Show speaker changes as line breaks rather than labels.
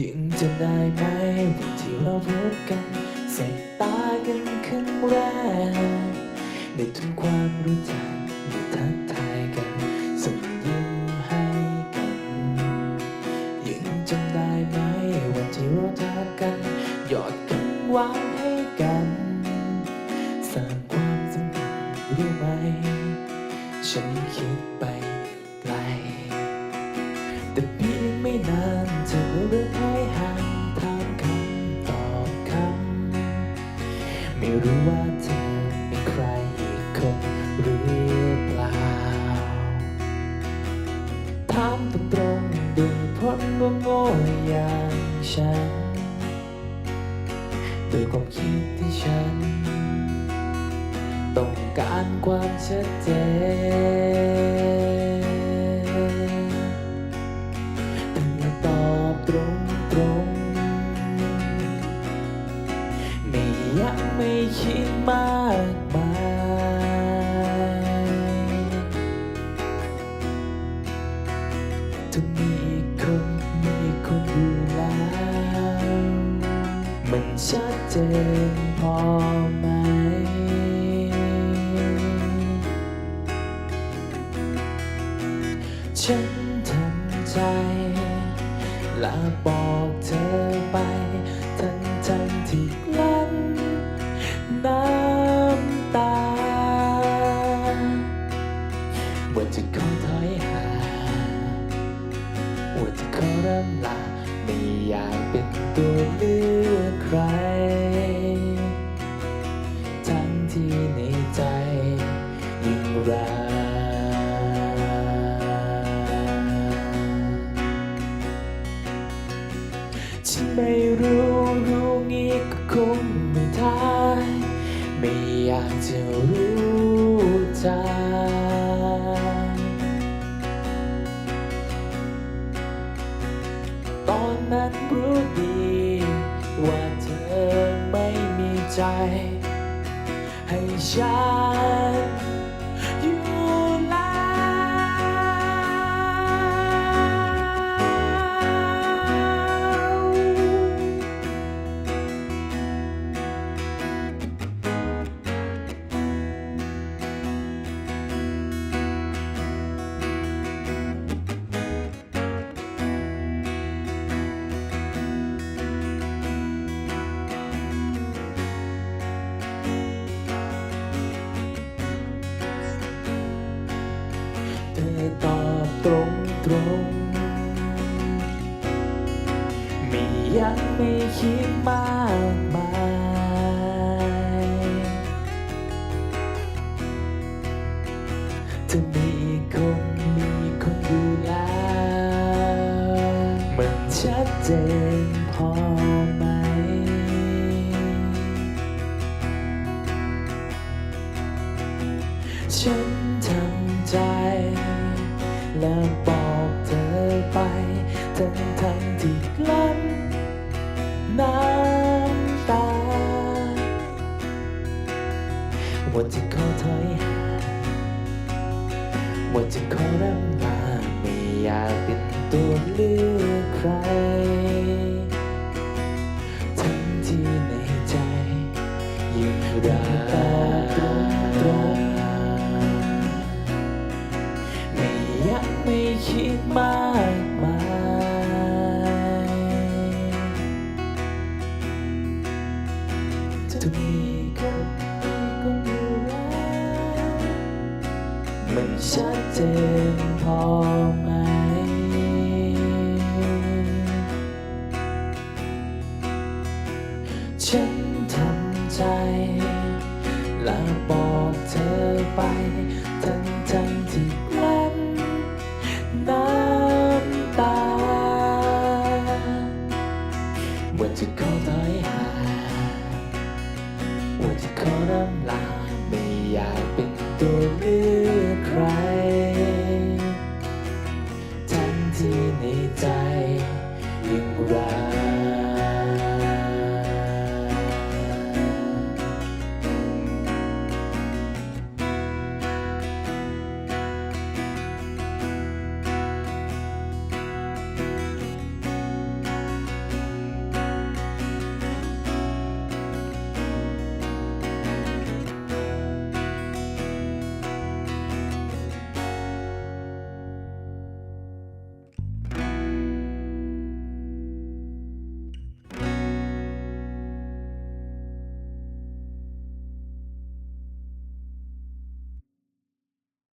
ยังจำได้ไหมวันที่เราพบกันสบตากันครั้งแรกได้ทำความรู้จักได้ทักทายกันส่งยิ้มให้กันยังจำได้ไหมวันที่เราทักกันหยอดคำหวานให้กันสร้างความสัมพันธ์รู้ไหม ฉันคิดไปไกลแต่เพียงไม่นาน รู้ว่าเธอมีใครอีกคนหรือเปล่า ถามตรงๆด้วยพราะว่าโง่อย่างฉันด้วยความคิดที่ฉัน ต้องการความชัดเจนเธอตอบตรงตรง มากมายถ้ามีอีกคนมีอีกคนอยู่แล้ว มันชัดเจนพอไหม ฉันทำใจและบอก ว่าจะขอถอยห่างว่าจะขอร่ำลาไม่อยากเป็นตัวเลือกใคร ทั้งที่ในใจยิ่งรักฉันไม่รู้รู้งี้ก็คงไม่ได้ ไม่อยากจะรู้ใจ ว่าเธอไม่มีใจ ให้ฉัน ตรงตรงไม่อยังไม่คิดมากมายถ้ามีคนมีคนดูแลมันชัดเจนพอไหม ฉันทำใจ เละบอกเธอไป ทั้งทั้งที่กลั้นน้ำตา ว่าจะขอถอยห่างว่าจะขอรำลาไม่อยากเป็นตัวเลือกใคร จะมีคนมีคนอยู่แล้วมันชัดเจนพอไหม ฉันทำใจ และบอกเธอไปทั้ง จะขอรำลาไม่อยากเป็นตัวเลือกใคร ทั้งที่ในใจยังรัก